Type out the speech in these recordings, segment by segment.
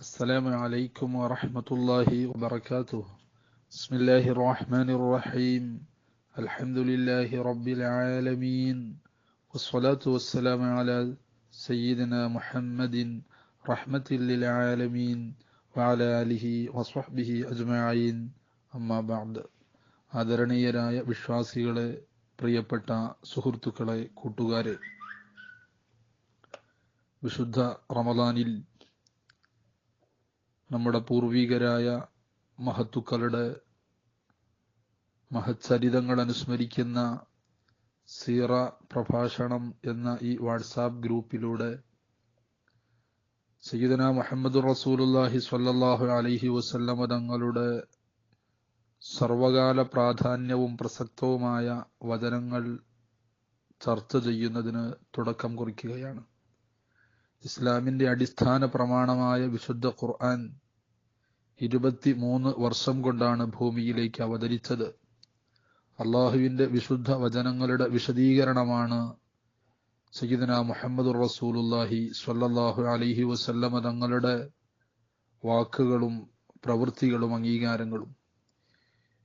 السلام عليكم ورحمة الله وبركاته بسم الله الرحمن الرحيم الحمد لله رب العالمين والصلاة والسلام على سيدنا محمد رحمة للعالمين وعلى آله وصحبه أجمعين أما بعد ആദരണീയരായ വിശ്വാസികളെ പ്രിയപ്പെട്ട സുഹൃത്തുക്കളെ കൂട്ടുകാരെ വിശുദ്ധ റമദാനിൽ നമ്മുടെ പൂർവികരായ മഹത്തുക്കളുടെ മഹച്ചരിതങ്ങൾ അനുസ്മരിക്കുന്ന സീറ പ്രഭാഷണം എന്ന ഈ വാട്സാപ്പ് ഗ്രൂപ്പിലൂടെ സയ്യിദന മുഹമ്മദ് റസൂലുല്ലാഹി സ്വല്ലല്ലാഹു അലൈഹി വസല്ലമ തങ്ങളുടെ സർവകാല പ്രാധാന്യവും പ്രസക്തവുമായ വചനങ്ങൾ ചർച്ച ചെയ്യുന്നതിന് തുടക്കം കുറിക്കുകയാണ്. ഇസ്ലാമിന്റെ അടിസ്ഥാന പ്രമാണമായ വിശുദ്ധ ഖുർആൻ ഇരുപത്തി മൂന്ന് വർഷം കൊണ്ടാണ് ഭൂമിയിലേക്ക് അവതരിച്ചത്. അള്ളാഹുവിന്റെ വിശുദ്ധ വചനങ്ങളുടെ വിശദീകരണമാണ് സയ്യിദന മുഹമ്മദ് റസൂലുല്ലാഹി സ്വല്ലല്ലാഹു അലൈഹി വസല്ലമ തങ്ങളുടെ വാക്കുകളും പ്രവൃത്തികളും അംഗീകാരങ്ങളും.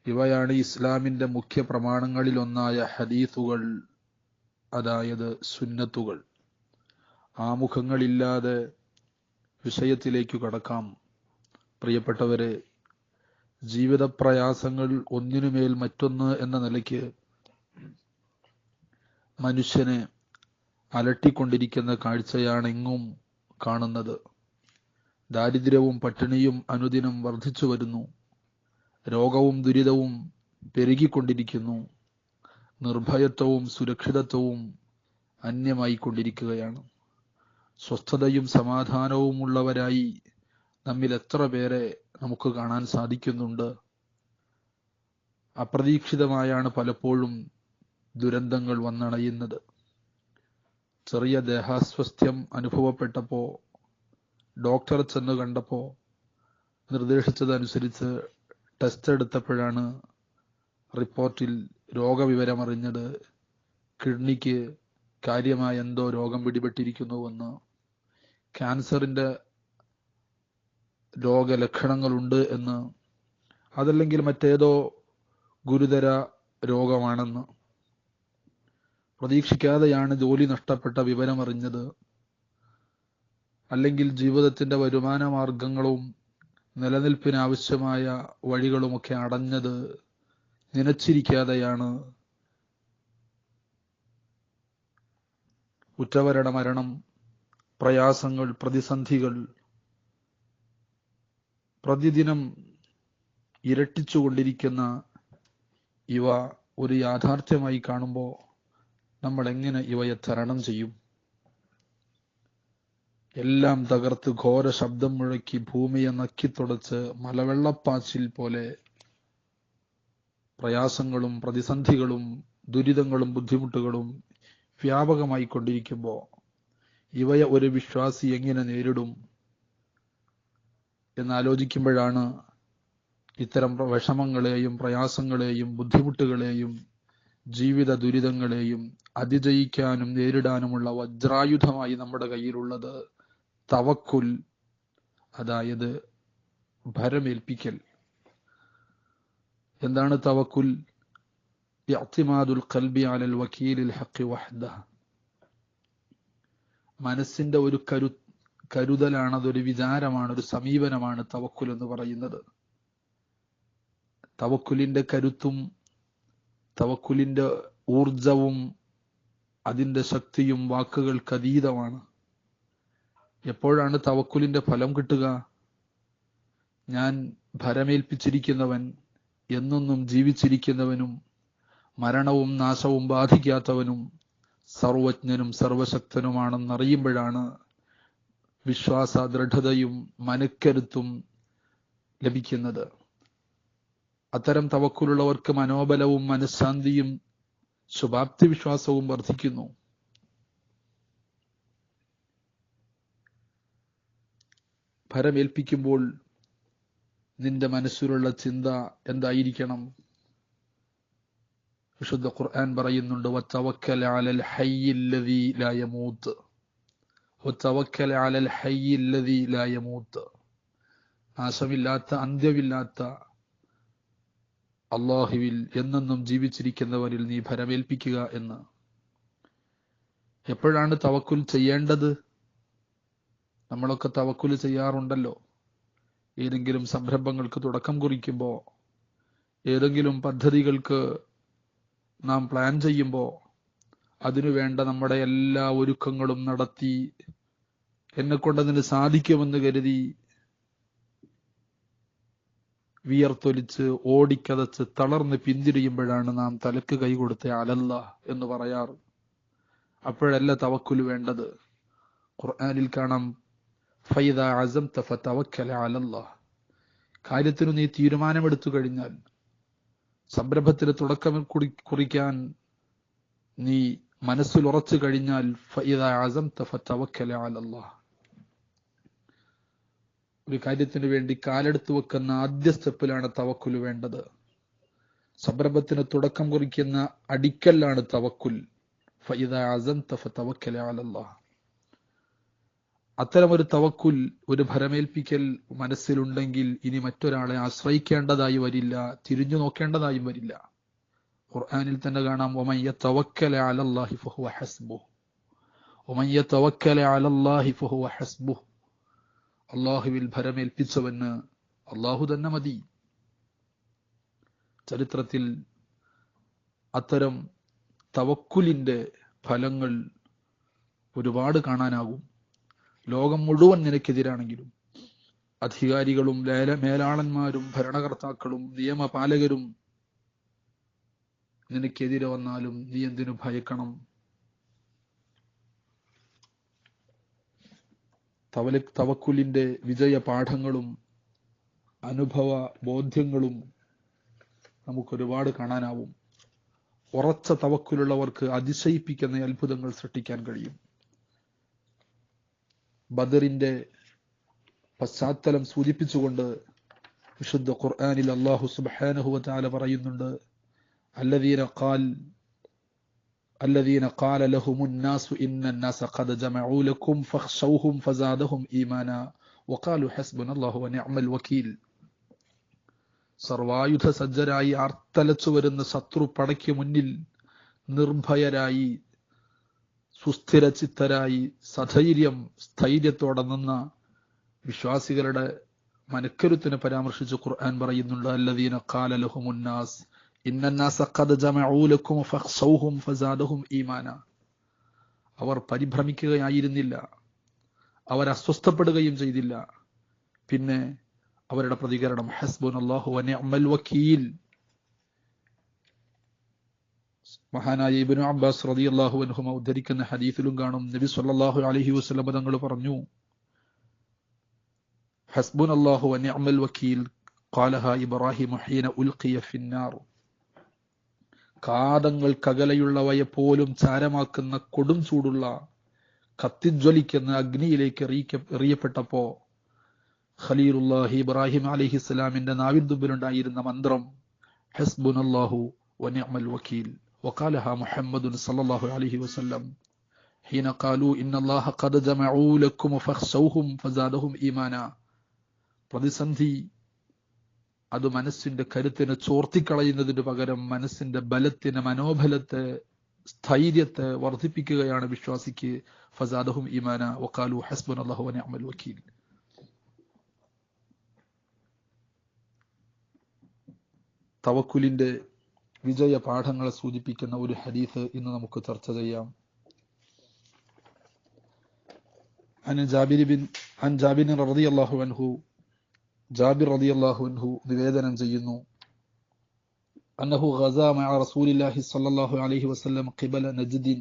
ഇവയാണ് ഇസ്ലാമിന്റെ മുഖ്യ പ്രമാണങ്ങളിലൊന്നായ ഹദീസുകൾ അതായത് സുന്നത്തുകൾ. ആമുഖങ്ങളില്ലാതെ വിഷയത്തിലേക്ക് കടക്കാം. പ്രിയപ്പെട്ടവരെ ജീവിത പ്രയാസങ്ങൾ ഒന്നിനുമേൽ മറ്റൊന്ന് എന്ന നിലയ്ക്ക് മനുഷ്യനെ അലട്ടിക്കൊണ്ടിരിക്കുന്ന കാഴ്ചയാണെങ്ങും കാണുന്നത്. ദാരിദ്ര്യവും പട്ടിണിയും അനുദിനം വർദ്ധിച്ചു വരുന്നു. രോഗവും ദുരിതവും പെരുകിക്കൊണ്ടിരിക്കുന്നു. നിർഭയത്വവും സുരക്ഷിതത്വവും അന്യമായി കൊണ്ടിരിക്കുകയാണ് സ്വസ്ഥതയും സമാധാനവുമുള്ളവരായി നമ്മിൽ എത്ര പേരെ നമുക്ക് കാണാൻ സാധിക്കുന്നുണ്ട്. അപ്രതീക്ഷിതമായാണ് പലപ്പോഴും ദുരന്തങ്ങൾ വന്നണയുന്നത്. ചെറിയ ദേഹാസ്വസ്ഥ്യം അനുഭവപ്പെട്ടപ്പോ ഡോക്ടറെ ചെന്ന് കണ്ടപ്പോ നിർദ്ദേശിച്ചതനുസരിച്ച് ടെസ്റ്റ് എടുത്തപ്പോഴാണ് റിപ്പോർട്ടിൽ രോഗവിവരമറിഞ്ഞത് കിഡ്നിക്ക് കാര്യമായ എന്തോ രോഗം പിടിപെട്ടിരിക്കുന്നുവെന്ന് ക്യാൻസറിന്റെ രോഗലക്ഷണങ്ങളുണ്ട് എന്ന് അതല്ലെങ്കിൽ മറ്റേതോ ഗുരുതര രോഗമാണെന്ന് പ്രതീക്ഷിക്കാതെയാണ് ജോലി നഷ്ടപ്പെട്ട വിവരമറിഞ്ഞത്. അല്ലെങ്കിൽ ജീവിതത്തിന്റെ വരുമാന മാർഗങ്ങളും നിലനിൽപ്പിനാവശ്യമായ വഴികളുമൊക്കെ അടഞ്ഞത് നനച്ചിരിക്കാതെയാണ് ഉറ്റവരുടെ മരണം പ്രയാസങ്ങൾ പ്രതിസന്ധികൾ പ്രതിദിനം ഇരട്ടിച്ചുകൊണ്ടിരിക്കുന്ന ഇവ ഒരു യാഥാർത്ഥ്യമായി കാണുമ്പോൾ നമ്മൾ എങ്ങനെ ഇവയെ തരണം ചെയ്യും? എല്ലാം തകർത്ത് ഘോര ശബ്ദം മുഴക്കി ഭൂമിയെ നക്കിത്തുടച്ച് മലവെള്ളപ്പാച്ചിൽ പോലെ പ്രയാസങ്ങളും പ്രതിസന്ധികളും ദുരിതങ്ങളും ബുദ്ധിമുട്ടുകളും വ്യാപകമായി കൊണ്ടിരിക്കുമ്പോൾ ഇവയെ ഒരു വിശ്വാസി എങ്ങനെ നേരിടും എന്നാലോചിക്കുമ്പോഴാണ് ഇത്തരം വിഷമങ്ങളെയും പ്രയാസങ്ങളെയും ബുദ്ധിമുട്ടുകളെയും ജീവിത ദുരിതങ്ങളെയും അതിജയിക്കാനും നേരിടാനുമുള്ള വജ്രായുധമായി നമ്മുടെ കയ്യിലുള്ളത് തവക്കുൽ അതായത് ഭരമേൽപ്പിക്കൽ. എന്താണ് തവക്കുൽ? ഇഅ്തിമാദുൽ അലൽ വക്കീലിൽ ഹഖി വഹ്ദ മനസ്സിന്റെ ഒരു കരു കരുതലാണ് അതൊരു വിചാരമാണ് ഒരു സമീപനമാണ് തവക്കുൽ എന്ന് പറയുന്നത്. തവക്കുലിന്റെ കരുത്തും തവക്കുലിന്റെ ഊർജവും അതിന്റെ ശക്തിയും വാക്കുകൾക്ക് അതീതമാണ്. എപ്പോഴാണ് തവക്കുലിന്റെ ഫലം കിട്ടുക? ഞാൻ ഭരമേൽപ്പിച്ചിരിക്കുന്നവൻ എന്നൊന്നും ജീവിച്ചിരിക്കുന്നവനും മരണവും നാശവും ബാധിക്കാത്തവനും സർവജ്ഞനും സർവശക്തനുമാണെന്നറിയുമ്പോഴാണ് വിശ്വാസ ദൃഢതയും മനക്കരുത്തും ലഭിക്കുന്നത്. അത്തരം തവക്കുലുള്ളവർക്ക് മനോബലവും മനഃശാന്തിയും ശുഭാപ്തി വിശ്വാസവും വർദ്ധിക്കുന്നു. ഫലമേൽപ്പിക്കുമ്പോൾ നിന്റെ മനസ്സിലുള്ള ചിന്ത എന്തായിരിക്കണം? വിശുദ്ധ ഖുർആൻ പറയുന്നുണ്ട് അലൽ അലൽ നാശമില്ലാത്ത അന്ത്യമില്ലാത്ത അള്ളാഹുവിൽ എന്നെന്നും ജീവിച്ചിരിക്കുന്നവരിൽ നീ ഭരമേൽപ്പിക്കുക എന്ന്. എപ്പോഴാണ് തവക്കുൽ ചെയ്യേണ്ടത്? നമ്മളൊക്കെ തവക്കുൽ ചെയ്യാറുണ്ടല്ലോ. ഏതെങ്കിലും സംരംഭങ്ങൾക്ക് തുടക്കം കുറിക്കുമ്പോൾ ഏതെങ്കിലും പദ്ധതികൾക്ക് നാം പ്ലാൻ ചെയ്യുമ്പോൾ അതിനുവേണ്ട നമ്മുടെ എല്ലാ ഒരുക്കങ്ങളും നടത്തി എന്നെ കൊണ്ടതിന് സാധിക്കുമെന്ന് കരുതി വിയർത്തൊലിച്ച് ഓടിക്കതച്ച് തളർന്ന് പിന്തിരിയുമ്പോഴാണ് നാം തലക്ക് കൈ കൊടുത്ത അലല്ല എന്ന് പറയാറ്. അപ്പോഴല്ല തവക്കുൽ വേണ്ടത്? ഖുർആനിൽ കാണാം ഫൈദ അസം തഫ തവക്കല അലല്ല. കാര്യത്തിനു നീ തീരുമാനമെടുത്തു കഴിഞ്ഞാൽ സംരംഭത്തിന് തുടക്കം കുറി കുറിക്കാൻ നീ മനസ്സിൽ ഉറച്ചു കഴിഞ്ഞാൽ ഒരു കാര്യത്തിന് വേണ്ടി കാലെടുത്ത് വെക്കുന്ന ആദ്യ സ്റ്റെപ്പിലാണ് തവക്കുൽ വേണ്ടത്. സംരംഭത്തിന് തുടക്കം കുറിക്കുന്ന അടിക്കല്ലാണ് തവക്കുൽ. ഫൈദ അസം തവക്കല അലല്ലാ അത്തരമൊരു തവക്കുൽ ഒരു ഭരമേൽപ്പിക്കൽ മനസ്സിലുണ്ടെങ്കിൽ ഇനി മറ്റൊരാളെ ആശ്രയിക്കേണ്ടതായി വരില്ല തിരിഞ്ഞു നോക്കേണ്ടതായും വരില്ല. ഖുർആാനിൽ തന്നെ കാണാം ഒമയ്യ തവക്കല അലല്ലാഹി ഫഹുവ ഹസ്ബു ഒമയ്യ തവക്കല അലല്ലാഹി ഫഹുവ ഹസ്ബു അള്ളാഹുവിൽ ഭരമേൽപ്പിച്ചവന് അള്ളാഹു തന്നെ മതി. ചരിത്രത്തിൽ അത്തരം തവക്കുലിന്റെ ഫലങ്ങൾ ഒരുപാട് കാണാനാകും. ലോകം മുഴുവൻ നിനക്കെതിരാണെങ്കിലും അധികാരികളും ലേല മേലാളന്മാരും ഭരണകർത്താക്കളും നിയമപാലകരും നിനക്കെതിരെ വന്നാലും നീ എന്തിനു ഭയക്കണം? തവല തവക്കുലിന്റെ വിജയ പാഠങ്ങളും അനുഭവ ബോധ്യങ്ങളും നമുക്കൊരുപാട് കാണാനാവും. ഉറച്ച തവക്കുലുള്ളവർക്ക് അതിശയിപ്പിക്കുന്ന അത്ഭുതങ്ങൾ സൃഷ്ടിക്കാൻ കഴിയും. ബദറിന്റെ പശ്ചാത്തലം സൂചിപ്പിച്ചുകൊണ്ട് വിശുദ്ധ ഖുർആനിൽ അള്ളാഹു സുബ്ഹാനഹു വതആല പറയുന്നുണ്ട് الذين قال الذين قال لهم الناس إن الناس قد جمعوا لكم فاخشوهم فزادهم إيمانا وقالوا حسبنا الله ونعم الوكيل സർവായുധ സജ്ജരായി ആർത്തലച്ചു വരുന്ന ശത്രു പടയ്ക്ക് മുന്നിൽ നിർഭയരായി സുസ്ഥിര ചിത്തരായി സധൈര്യം സ്ഥൈര്യത്തോടെ നിന്ന വിശ്വാസികളുടെ മനക്കരുത്തിനെ പരാമർശിച്ച് ഖുർആൻ പറയുന്നുണ്ട് അല്ലദീന ഖാല ലഹുമുന്നാസ് ഇന്നന്നാസ ഖദ് ജമഊ ലക്കും ഫസാദഹും ഈമാന. അവർ പരിഭ്രമിക്കുകയായിരുന്നില്ല അവർ അസ്വസ്ഥപ്പെടുകയും ചെയ്തില്ല. പിന്നെ അവരുടെ പ്രതികരണം ഹസ്ബുൻ അള്ളാഹു വക്കീൽ. മഹാനായ ഇബിനു അബ്ബാസ് റതി അള്ളാഹു ഉദ്ധരിക്കുന്ന ഹദീഫിലും കാണും. നബി സല്ലാഹു അലഹി വസ്ലമ തങ്ങൾ പറഞ്ഞു ഹസ്ബുൻ അള്ളാഹു അനിഅമൽ വക്കീൽ. കാലഹ ഇബ്രാഹിം ഹീന ഉൽഖിയ ഫിന്നാർ. കാതങ്ങൾക്കകലെയുള്ളവയെ പോലും ചാരമാക്കുന്ന കൊടും ചൂടുള്ള കത്തിജ്വലിക്കുന്ന അഗ്നിയിലേക്ക് എറിയപ്പെട്ടപ്പോ ഖലീലുല്ലാഹി ഇബ്രാഹിം അലിഹിസ്ലാമിന്റെ നാവിൻ തുമ്പിലുണ്ടായിരുന്ന മന്ത്രം ഹസ്ബുൻ അള്ളാഹു വനിഅമൽ വക്കീൽ. وقالها محمد صلى الله عليه وسلم حين قالوا إن الله قد جمعوا لكم فاخشوهم فزادهم إيمانا പ്രതിസന്ധി അത് മനസ്സിന്റെ കരുത്തിനെ ചോർത്തിക്കളയുന്നതിന് പകരം മനസ്സിന്റെ ബലത്തിന് മനോബലത്തെ സ്ഥൈര്യത്തെ വർദ്ധിപ്പിക്കുകയാണ് വിശ്വാസിക്ക് ഫസാദഹും ഇമാന വക്കാലു ഹസ്ബുൻ അള്ളാഹു അമൽ വക്കീൽ തവക്കുലിന്റെ വിജയ പാഠങ്ങളെ സൂചിപ്പിക്കുന്ന ഒരു ഹദീസ് ഇന്ന് നമുക്ക് ചർച്ച ചെയ്യാം عن جابر بن عن جابر رضي الله عنه ജാബിർ റളിയല്ലാഹു അൻഹു നിവേദനം ചെയ്യുന്നു അന്നഹു ഗസാ മഅ റസൂലില്ലാഹി സ്വല്ലല്ലാഹു അലൈഹി വസല്ലം ഖിബല നജ്ദിൻ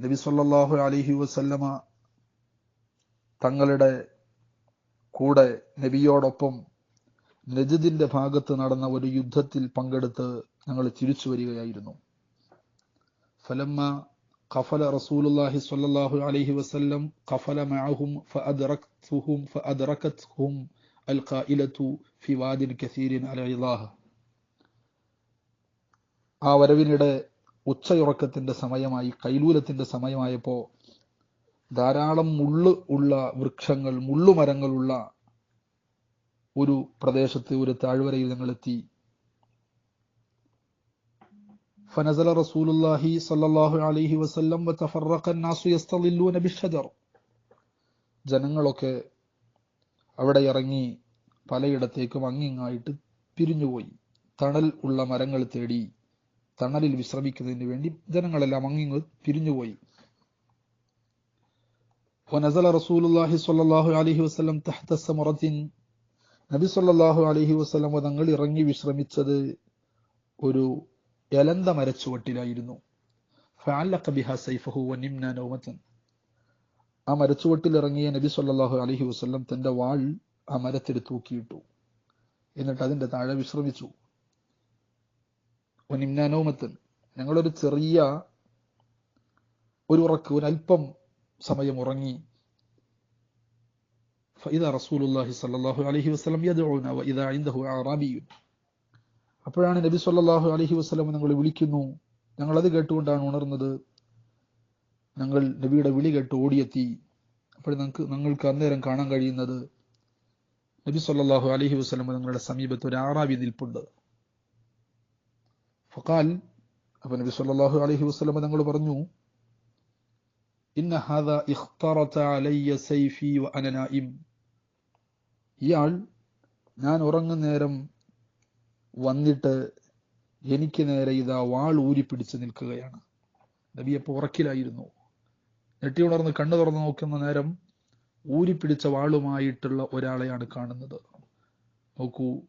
നബി സ്വല്ലല്ലാഹു അലൈഹി വസല്ലമ തങ്ങളുടെ കൂടെ നബിയോടൊപ്പം നജദിന്റെ ഭാഗത്ത് നടന്ന ഒരു യുദ്ധത്തിൽ പങ്കെടുത്ത് ഞങ്ങൾ തിരിച്ചു വരികയായിരുന്നു. ഫലമ്മ കഫല റസൂലുല്ലാഹി സ്വല്ലല്ലാഹു അലൈഹി വസല്ലം കഫല മഅഹും ഫഅദറക്തുഹും ഫഅദ്റകത്ഹും അൽഖായിലതു ഫി വാദിൻ കസീരിൻ അലൈലാഹ ആ വരവിനിടെ ഉച്ചയുറക്കത്തിന്റെ സമയമായി കൈലൂലത്തിന്റെ സമയമായപ്പോൾ ധാരാളം മുള്ള് ഉള്ള വൃക്ഷങ്ങൾ മുള്ളുമരങ്ങളുള്ള ഒരു പ്രദേശത്ത് ഒരു താഴ്വരയിൽ ഞങ്ങൾ എത്തി فنزل رسول الله صلى الله عليه وسلم وتفرق الناس يستظلون بالشجر ജനങ്ങളൊക്കെ അവിടെ ഇറങ്ങി പലയിടത്തേക്കും അങ്ങിങ്ങായിട്ട് പിരിഞ്ഞുപോയി തണൽ ഉള്ള മരങ്ങൾ തേടി തണലിൽ വിശ്രമിക്കുന്നതിന് വേണ്ടി ജനങ്ങളെല്ലാം അങ്ങിങ്ങ് പിരിഞ്ഞുപോയി ونزل رسول الله صلى الله عليه وسلم تحت ثمرة നബി സല്ലല്ലാഹു അലഹി വസല്ലം തങ്ങൾ ഇറങ്ങി വിശ്രമിച്ചത് ഒരു എലന്ത മരച്ചുവട്ടിലായിരുന്നു. ആ മരച്ചുവട്ടിൽ ഇറങ്ങിയ നബി സല്ലല്ലാഹു അലഹി വസ്ലം തന്റെ വാൾ ആ മരത്തിൽ തൂക്കിയിട്ടു. എന്നിട്ട് അതിന്റെ താഴെ വിശ്രമിച്ചു. ഒനിംനാനോമത്തൻ ഞങ്ങളൊരു ചെറിയ ഒരു ഉറക്ക് ഒരു അല്പം സമയം ഉറങ്ങി ഫൈദ റസൂലുല്ലാഹി സല്ലാഹു അലഹി വസ്ലം യദൂന വ ഇദ ഇന്ദഹു അറാബിയു അപ്പോഴാണ് നബി സല്ലാഹു അലഹി വസ്ലം ഞങ്ങൾ വിളിക്കുന്നു. ഞങ്ങൾ അത് കേട്ടുകൊണ്ടാണ് ഉണർന്നത്. ഞങ്ങൾ നബിയുടെ വിളി കേട്ട് ഓടിയെത്തി. അപ്പോൾ ഞങ്ങൾക്ക് ഞങ്ങൾക്ക് അന്നേരം കാണാൻ കഴിയുന്നത് നബി സല്ലാഹു അലഹി വസ്ലം ഞങ്ങളുടെ സമീപത്ത് ഒരു ആറാവി നിൽപ്പുണ്ട്. ഫക്കാൽ അപ്പോൾ നബി സല്ലാഹു അലഹി വസ്ലം ഞങ്ങൾ പറഞ്ഞു ഇന്ന ഹാദ ഇഖ്തറത അലയ്യ സൈഫി വ അനനായിം ഇയാൾ ഞാൻ ഉറങ്ങുന്ന നേരം വന്നിട്ട് എനിക്ക് നേരെ ഇതാ വാൾ ഊരിപ്പിടിച്ച് നിൽക്കുകയാണ്. നബി അപ്പോൾ ഉറക്കിലായിരുന്നു. ഞെട്ടി ഉണർന്ന് കണ്ണു തുറന്ന് നോക്കുന്ന നേരം ഊരിപ്പിടിച്ച വാളുമായിട്ടുള്ള ഒരാളെയാണ് കാണുന്നത്. നോക്കൂ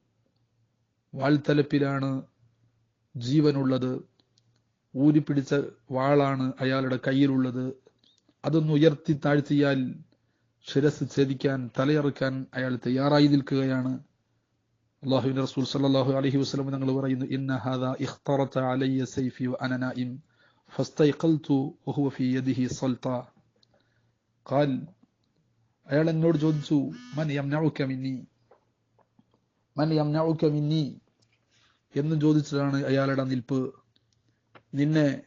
വാൾത്തലപ്പിലാണ് ജീവനുള്ളത്. ഊരിപ്പിടിച്ച വാളാണ് അയാളുടെ കയ്യിലുള്ളത്. അതൊന്ന് ഉയർത്തി താഴ്ത്തിയാൽ ശിരസ് ഛേദിക്കാൻ തലയറുക്കാൻ അയാൾ തയ്യാറായി നിൽക്കുകയാണ് അള്ളാഹുവിന്റെ റസൂൽ സല്ലാഹു അലഹി വസ്ലം ഞങ്ങൾ പറയുന്നു ഇന്ന ഹാദാ ഇഖ്തറത അലയ്യ സൈഫി വഅന നായിം ഫസ്തൈഖൽതു വഹുവ ഫീ യദിഹി സൽത. ഖാൽ അയാൾ എന്നോട് ചോദിച്ചു മൻ യംനഉക മിന്നി? മൻ യംനഉക മിന്നി? എന്ന് ചോദിച്ചതാണ് അയാളുടെ നിൽപ്പ്. നിന്നെ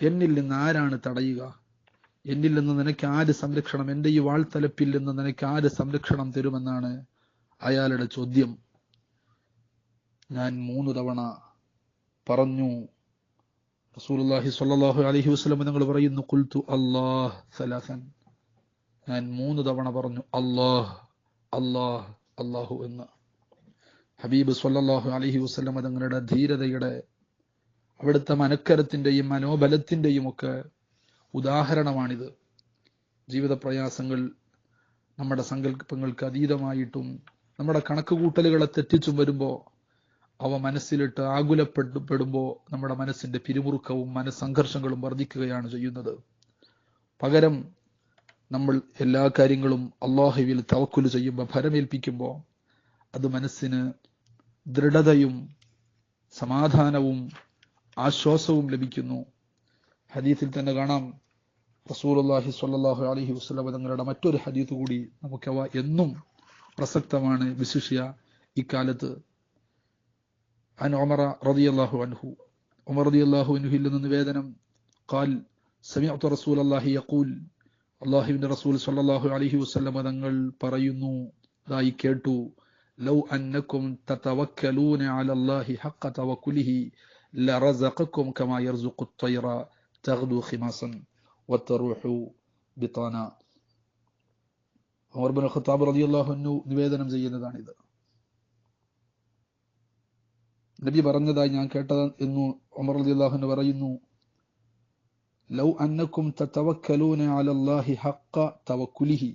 എന്നിൽ നിന്ന് ആരാണ് തടയുക? എന്നിൽ നിന്ന് നിനക്ക് ആര് സംരക്ഷണം? എന്റെ ഈ വാൾത്തലപ്പിൽ നിന്ന് നിനക്ക് ആര് സംരക്ഷണം തരുമെന്നാണ് അയാളുടെ ചോദ്യം. ഞാൻ മൂന്ന് തവണ പറഞ്ഞു. റസൂലുള്ളാഹി സ്വല്ലല്ലാഹു അലൈഹി വസല്ലം നിങ്ങൾ പറയുന്നു ഖുൽതു അല്ലാഹ് സലാസൻ. ഞാൻ മൂന്ന് തവണ പറഞ്ഞു അല്ലാഹ് അല്ലാഹ് അല്ലാഹു എന്ന്. ഹബീബ് സ്വല്ലല്ലാഹു അലൈഹി വസല്ലം തങ്ങളുടെ ധീരതയുടെ അവിടുത്തെ മനക്കരത്തിന്റെയും മനോബലത്തിന്റെയും ഒക്കെ ഉദാഹരണമാണിത്. ജീവിത പ്രയാസങ്ങൾ നമ്മുടെ സങ്കല്പങ്ങൾക്ക് അതീതമായിട്ടും നമ്മുടെ കണക്കുകൂട്ടലുകളെ തെറ്റിച്ചും വരുമ്പോൾ അവ മനസ്സിലിട്ട് ആകുലപ്പെടുമ്പോൾ നമ്മുടെ മനസ്സിന്റെ പിരിമുറുക്കവും മനസ്സംഘർഷങ്ങളും വർദ്ധിക്കുകയാണ് ചെയ്യുന്നത്. പകരം നമ്മൾ എല്ലാ കാര്യങ്ങളും അള്ളാഹുവിൽ തവക്കുൽ ചെയ്യുമ്പോൾ ഭരമേൽപ്പിക്കുമ്പോൾ അത് മനസ്സിന് ദൃഢതയും സമാധാനവും ആശ്വാസവും ലഭിക്കുന്നു. ഹദീസിൽ തന്നെ കാണാം റസൂലുള്ളാഹി സ്വല്ലല്ലാഹു അലൈഹി വസല്ലം തങ്ങളുടെ മറ്റൊരു ഹദീസ് കൂടി നമുക്കവ എന്നും പ്രസക്തമാണ് വിശിഷ്യ ഇക്കാലത്ത് അൻ ഉമറ റളിയല്ലാഹു അൻഹു ഉമർ റളിയല്ലാഹു അൻഹുവിൽ നിന്ന് നിവേദനം قال سمعت رسول الله يقول അള്ളാഹുവിന്റെ റസൂൽ സല്ലല്ലാഹു അലൈഹി വസല്ലം തങ്ങൾ പറയുന്നു ഇതായി കേട്ടു ലൗ അന്നക്കും തതവക്കലൂന അലല്ലാഹി ഹഖ തവക്കുലിഹി ലറസഖക്കും കമാ യർസുഖു الطير تغدو خماصا وتروح بطانا ഉമർ ബിൻ ഖത്താബ് റളിയല്ലാഹു അൻഹു നിവേദനം ചെയ്യുന്നതാണിത് നബി പറഞ്ഞതായി ഞാൻ കേട്ടത് എന്ന് ഉമർ റളിയല്ലാഹു അൻഹു പറയുന്നു ലൗ അന്നക്കും തതവക്കലൂന അലല്ലാഹി ഹഖ തവക്കുലിഹി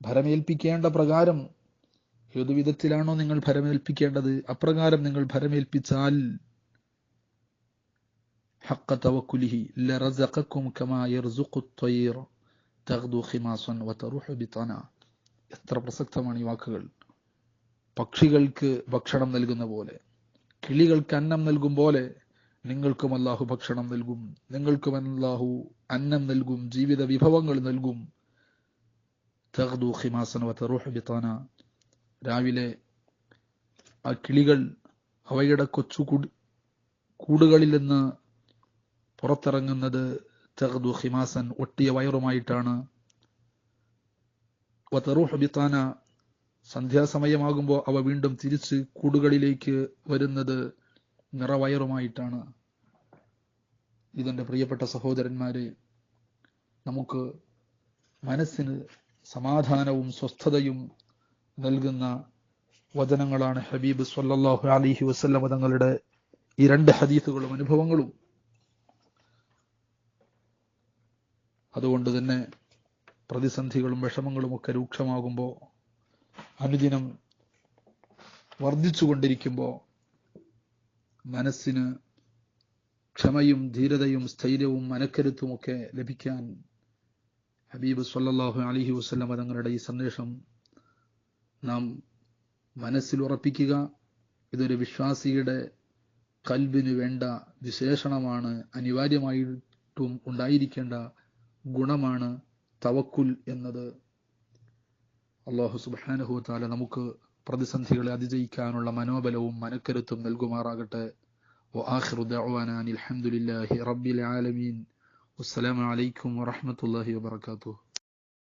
ഭരമേൽപ്പിക്കേണ്ട പ്രകാരം ഏതു വിധത്തിലാണോ നിങ്ങൾ ഭരമേൽപ്പിക്കേണ്ടത് അപ്രകാരം നിങ്ങൾ ഭരമേൽപ്പിച്ചാൽ حق توكله لرزقكم كما يرزق الطير تغدو خماصا وتروح بطنا എത്ര പ്രസക്തമാണ് ഈ വാക്കുകൾ പക്ഷികൾക്ക് ഭക്ഷണം നൽകുന്ന പോലെ കിളികൾക്ക് അന്നം നൽകും പോലെ നിങ്ങൾക്കും അല്ലാഹു ഭക്ഷണം നൽകും നിങ്ങൾക്കും അല്ലാഹു അന്നം നൽകും ജീവിത വിഭവങ്ങൾ നൽകും തഗ്ദു ഖിമാസൻ വതറൂഹ് ബിതാന രാവിലെ ആ കിളികൾ അവയുടെ കൊച്ചു കൂടുകളിൽ നിന്ന് പുറത്തിറങ്ങുന്നത് തഗ്ദു ഹിമാസൻ ഒട്ടിയ വയറുമായിട്ടാണ്. വതറൂഹ് സന്ധ്യാസമയമാകുമ്പോൾ അവ വീണ്ടും തിരിച്ച് കൂടുകളിലേക്ക് വരുന്നത് നിറവയറുമായിട്ടാണ് ഇതെന്റെ പ്രിയപ്പെട്ട സഹോദരന്മാരെ നമുക്ക് മനസ്സിന് സമാധാനവും സ്വസ്ഥതയും നൽകുന്ന വചനങ്ങളാണ് ഹബീബ് സല്ലാഹു അലിഹി വസല്ലം തങ്ങളുടെ ഈ രണ്ട് ഹദീസുകളും അനുഭവങ്ങളും. അതുകൊണ്ട് തന്നെ പ്രതിസന്ധികളും വിഷമങ്ങളും ഒക്കെ രൂക്ഷമാകുമ്പോൾ അനുദിനം വർദ്ധിച്ചുകൊണ്ടിരിക്കുമ്പോൾ മനസ്സിന് ക്ഷമയും ധീരതയും സ്ഥൈര്യവും മനക്കരുത്തുമൊക്കെ ലഭിക്കാൻ ഹബീബ് സല്ലാഹു അലൈഹി വസ്ലം തങ്ങളുടെ ഈ സന്ദേശം നാം മനസ്സിൽ ഉറപ്പിക്കുക ഇതൊരു വിശ്വാസിയുടെ കൽബിന് വേണ്ട വിശേഷണമാണ്. അനിവാര്യമായിട്ടും ഉണ്ടായിരിക്കേണ്ട ഗുണമാണ് തവക്കുൽ എന്നത് അള്ളാഹു സുബ്ഹാനഹു താല നമുക്ക് പ്രതിസന്ധികളെ അതിജയിക്കാനുള്ള മനോബലവും മനക്കരുത്തും നൽകുമാറാകട്ടെ وآخر دعوانا أن الحمد لله رب العالمين والسلام عليكم ورحمة الله وبركاته